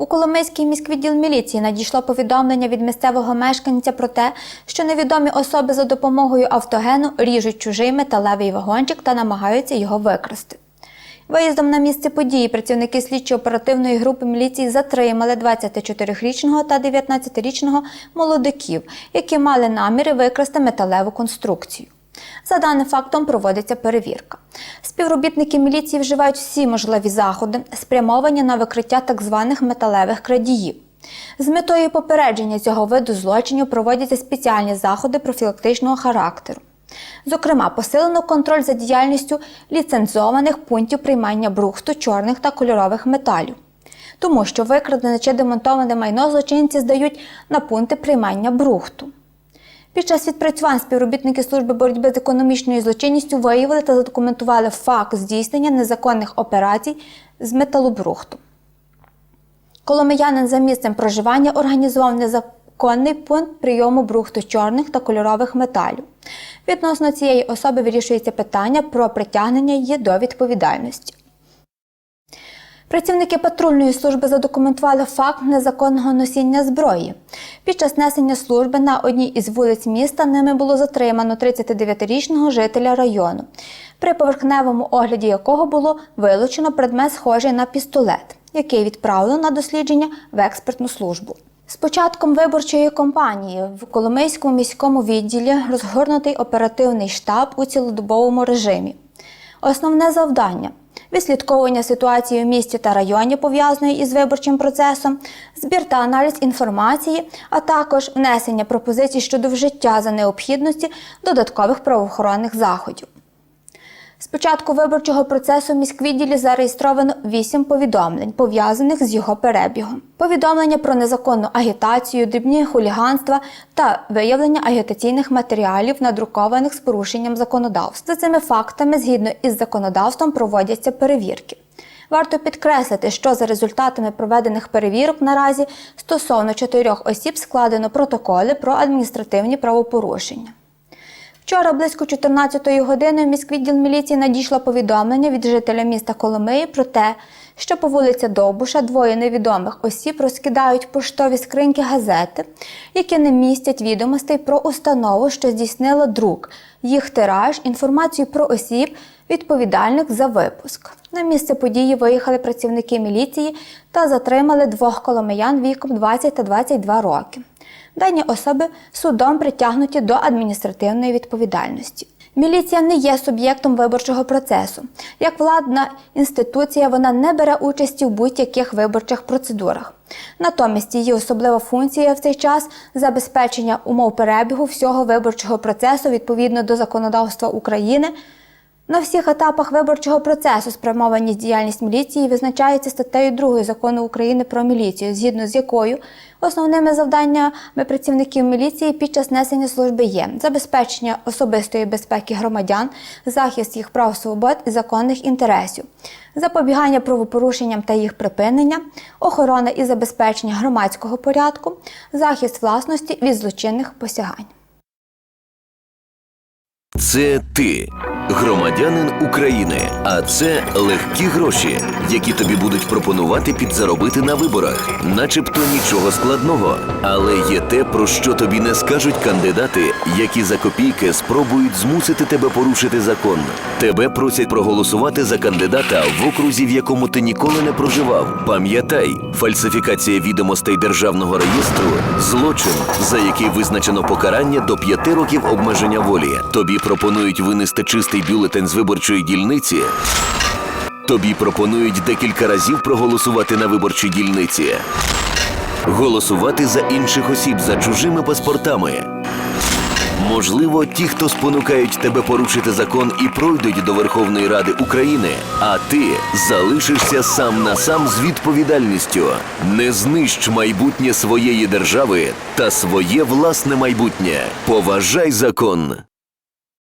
У Коломийський міськвідділ міліції надійшло повідомлення від місцевого мешканця про те, що невідомі особи за допомогою автогену ріжуть чужий металевий вагончик та намагаються його викрасти. Виїздом на місце події працівники слідчо-оперативної групи міліції затримали 24-річного та 19-річного молодиків, які мали наміри викрасти металеву конструкцію. За даним фактом проводиться перевірка. Співробітники міліції вживають всі можливі заходи, спрямовані на викриття так званих металевих крадіїв. З метою попередження цього виду злочинів проводяться спеціальні заходи профілактичного характеру. Зокрема, посилено контроль за діяльністю ліцензованих пунктів приймання брухту, чорних та кольорових металів. Тому що викрадене чи демонтоване майно злочинці здають на пункти приймання брухту. Під час відпрацювань співробітники служби боротьби з економічною злочинністю виявили та задокументували факт здійснення незаконних операцій з металобрухту. Коломиянин за місцем проживання організував незаконний пункт прийому брухту чорних та кольорових металів. Відносно цієї особи вирішується питання про притягнення її до відповідальності. Працівники патрульної служби задокументували факт незаконного носіння зброї. Під час несення служби на одній із вулиць міста ними було затримано 39-річного жителя району, при поверхневому огляді якого було вилучено предмет, схожий на пістолет, який відправлено на дослідження в експертну службу. З початком виборчої кампанії в Коломийському міському відділі розгорнутий оперативний штаб у цілодобовому режимі. Основне завдання відслідковування ситуації в місті та районі, пов'язаної із виборчим процесом, збір та аналіз інформації, а також внесення пропозицій щодо вжиття за необхідності додаткових правоохоронних заходів. З початку виборчого процесу в міськвідділі зареєстровано 8 повідомлень, пов'язаних з його перебігом. Повідомлення про незаконну агітацію, дрібні хуліганства та виявлення агітаційних матеріалів, надрукованих з порушенням законодавства. За цими фактами, згідно із законодавством, проводяться перевірки. Варто підкреслити, що за результатами проведених перевірок наразі стосовно чотирьох осіб складено протоколи про адміністративні правопорушення. Вчора близько 14-ї години в міськвідділ міліції надійшло повідомлення від жителя міста Коломиї про те, що по вулиці Довбуша двоє невідомих осіб розкидають поштові скриньки газети, які не містять відомостей про установу, що здійснила друк, їх тираж, інформацію про осіб, відповідальних за випуск. На місце події виїхали працівники міліції та затримали двох коломиян віком 20 та 22 роки. Дані особи судом притягнуті до адміністративної відповідальності. Міліція не є суб'єктом виборчого процесу. Як владна інституція, вона не бере участі в будь-яких виборчих процедурах. Натомість її особлива функція в цей час забезпечення умов перебігу всього виборчого процесу відповідно до законодавства України. На всіх етапах виборчого процесу спрямованість діяльність міліції визначається статтею 2 закону України про міліцію, згідно з якою основними завданнями працівників міліції під час несення служби є забезпечення особистої безпеки громадян, захист їх прав свобод і законних інтересів, запобігання правопорушенням та їх припинення, охорона і забезпечення громадського порядку, захист власності від злочинних посягань. Це ти, громадянин України. А це легкі гроші, які тобі будуть пропонувати підзаробити на виборах, начебто нічого складного. Але є те, про що тобі не скажуть кандидати, які за копійки спробують змусити тебе порушити закон. Тебе просять проголосувати за кандидата в окрузі, в якому ти ніколи не проживав. Пам'ятай, фальсифікація відомостей державного реєстру злочин, за який визначено покарання до п'яти років обмеження волі. Тобі пропонують винести чистий бюлетень з виборчої дільниці. Тобі пропонують декілька разів проголосувати на виборчій дільниці. Голосувати за інших осіб за чужими паспортами. Можливо, ті, хто спонукають тебе порушити закон і пройдуть до Верховної Ради України, а ти залишишся сам на сам з відповідальністю. Не знищ майбутнє своєї держави та своє власне майбутнє. Поважай закон.